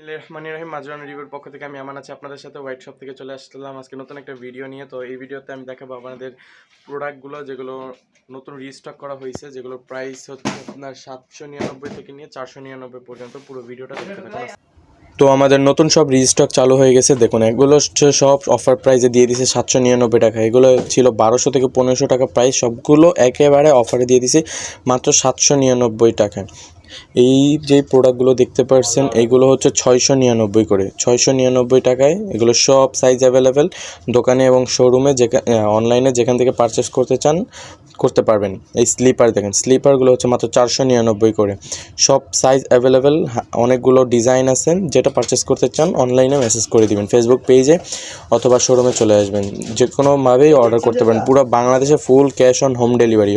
রহমান রহিম মাজরান রিভিউর পক্ষ থেকে আমি আমান আছি আপনাদের সাথে, হোয়াইট শপ থেকে চলে আসলাম। আজকে নতুন একটা ভিডিও নিয়ে। তো এই ভিডিওতে আমি দেখাবো আপনাদের প্রোডাক্টগুলো, যেগুলো নতুন রিস্টক করা হয়েছে, যেগুলোর প্রাইস হচ্ছে আপনার সাতশো নিরানব্বই থেকে নিয়ে চারশো নিরানব্বই পর্যন্ত। পুরো ভিডিওটা দেখতে তো আমাদের নতুন সব রিস্টক চালু হয়ে গেছে। দেখুন, এগুলো সব অফার প্রাইসে দিয়ে দিছে সাতশো নিরানব্বই টাকা। এগুলো ছিল বারোশো থেকে পনেরোশো টাকা প্রাইস সবগুলো একেবারে অফারে দিয়ে দিছে মাত্র সাতশো নিরানব্বই টাকায় এই যে প্রোডাক্টগুলো দেখতে পাচ্ছেন এইগুলো হচ্ছে ছয়শো নিরানব্বই করে। ছয়শো নিরানব্বই টাকায় এগুলো সব সাইজ অ্যাভেলেবেল দোকানে এবং শোরুমে যেখানে অনলাইনে যেখান থেকে পারচেস করতে চান, করতে পারবেন। এই স্লিপার দেখেন স্লিপারগুলো হচ্ছে মাত্র চারশো নিরানব্বই করে। সব সাইজ অ্যাভেলেবেল অনেকগুলো ডিজাইন আছে, যেটা পারচেস করতে চান অনলাইনে মেসেজ করে দিবেন ফেসবুক পেজে অথবা শোরুমে চলে আসবেন। যে কোনোভাবেই অর্ডার করতে পারেন, পুরো বাংলাদেশে full cash on home delivery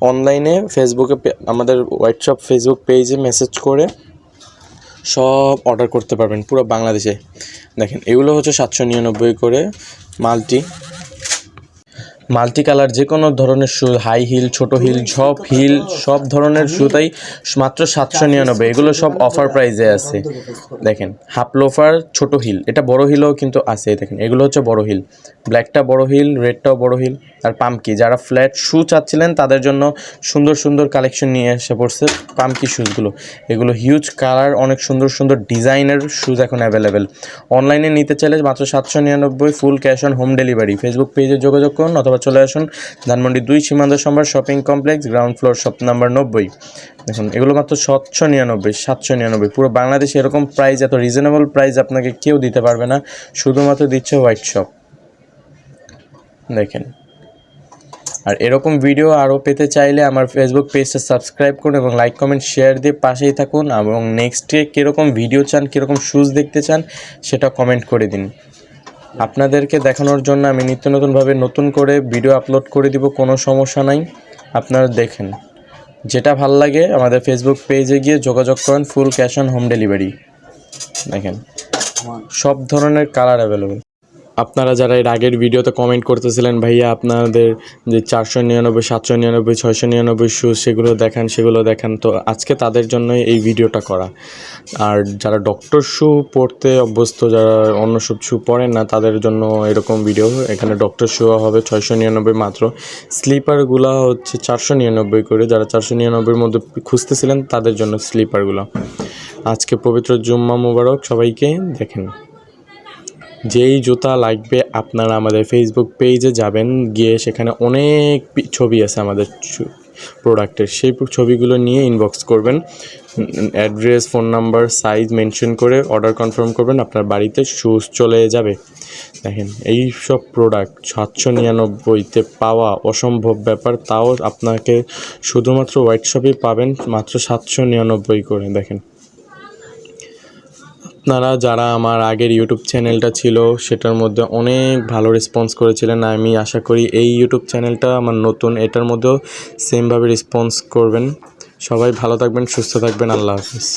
অনলাইনে ফেসবুকে আমাদের হোয়াটসঅ্যাপ ফেসবুক পেজে মেসেজ করে সব অর্ডার করতে পারবেন, পুরো বাংলাদেশে। দেখেন, এগুলো হচ্ছে সাতশো নিরানব্বই করে মাল্টি। মাল্টি কালার যে কোনো ধরনের শু, হাই হিল, ছোট হিল সব হিল, সব ধরনের শুতাই মাত্র সাতশো নিরানব্বই। এগুলো সব অফার প্রাইসে আছে। দেখেন হাফ লোফার ছোট হিল। এটা বড় হিলও কিন্তু আছে, দেখেন। এগুলো হচ্ছে বড় হিল। ব্ল্যাকটা বড় হিল রেডটাও বড় হিল। আর পাম্পকি যারা ফ্ল্যাট শু চাচ্ছিলেন, তাদের জন্য সুন্দর সুন্দর কালেকশন নিয়ে এসে পড়ছে পাম্পকি শুজগুলো এগুলো হিউজ কালার অনেক সুন্দর সুন্দর ডিজাইনের শুজ এখন অ্যাভেলেবেল অনলাইনে নিতে চাইলে মাত্র সাতশো নিরানব্বই full cash on home delivery Facebook পেজে যোগাযোগ করুন অথবা চলে আসুন ধানমন্ডি দুই Shimanto Shambhar shopping complex, ground floor shop number নব্বই। দেখুন, এগুলো মাত্র সাতশো নিরানব্বই সাতশো নিরানব্বই। পুরো বাংলাদেশে এরকম প্রাইস এত রিজনেবল প্রাইস আপনাকে কেউ দিতে পারবে না, শুধুমাত্র দিচ্ছে হোয়াইট শপ দেখেন। আর এরকম ভিডিও আরও পেতে চাইলে আমার ফেসবুক পেজটা সাবস্ক্রাইব করুন এবং লাইক কমেন্ট শেয়ার দিয়ে পাশেই থাকুন এবং নেক্সটে কীরকম ভিডিও চান, কীরকম শুজ দেখতে চান, সেটা কমেন্ট করে দিন। আপনাদেরকে দেখানোর জন্য আমি নিত্য নতুনভাবে নতুন করে ভিডিও আপলোড করে দিব কোনো সমস্যা নাই। আপনারা দেখেন। যেটা ভালো লাগে আমাদের ফেসবুক পেজে গিয়ে যোগাযোগ করেন full cash on home delivery দেখেন। সব ধরনের কালার অ্যাভেলেবেল আপনারা যারা এর আগের ভিডিওতে কমেন্ট করতেছিলেন, ভাইয়া আপনাদের যে চারশো নিরানব্বই, সাতশো নিরানব্বই, ছয়শো নিরানব্বই শু সেগুলো দেখান সেগুলো দেখান। তো আজকে তাদের জন্যই এই ভিডিওটা করা। আর যারা ডক্টর শু পড়তে অভ্যস্ত, যারা অন্য সব শু পড়েন না, তাদের জন্য এরকম ভিডিও এখানে ডক্টর শু হবে ছয়শো নিরানব্বই মাত্র। স্লিপারগুলো হচ্ছে চারশো নিরানব্বই করে, যারা চারশো নিরানব্বইয়ের মধ্যে খুঁজতেছিলেন, তাদের জন্য স্লিপারগুলো আজকে পবিত্র জুম্মা মুবারক, সবাইকে দেখেন। যেই জুতা লাগবে আপনারা আমাদের ফেসবুক পেজে যাবেন, গিয়ে সেখানে অনেক ছবি আছে আমাদের প্রোডাক্টের সেই ছবিগুলো নিয়ে ইনবক্স করবেন address phone number size mention করে অর্ডার কনফার্ম করবেন, আপনার বাড়িতে শুজ চলে যাবে। দেখেন, এই সব প্রোডাক্ট সাতশো নিরানব্বইতে পাওয়া অসম্ভব ব্যাপার, তাও আপনাকে শুধুমাত্র হোয়াইট পাবেন, মাত্র সাতশো নিরানব্বই করে। দেখেন আপনারা যারা আমার আগের ইউটিউব চ্যানেলটা ছিল, সেটার মধ্যে অনেক ভালো রেসপন্স করেছিলেন। আমি আশা করি এই ইউটিউব চ্যানেলটা আমার নতুন, এটার মধ্যেও সেমভাবে রেসপন্স করবেন। সবাই ভালো থাকবেন, সুস্থ থাকবেন। আল্লাহ হাফিজ।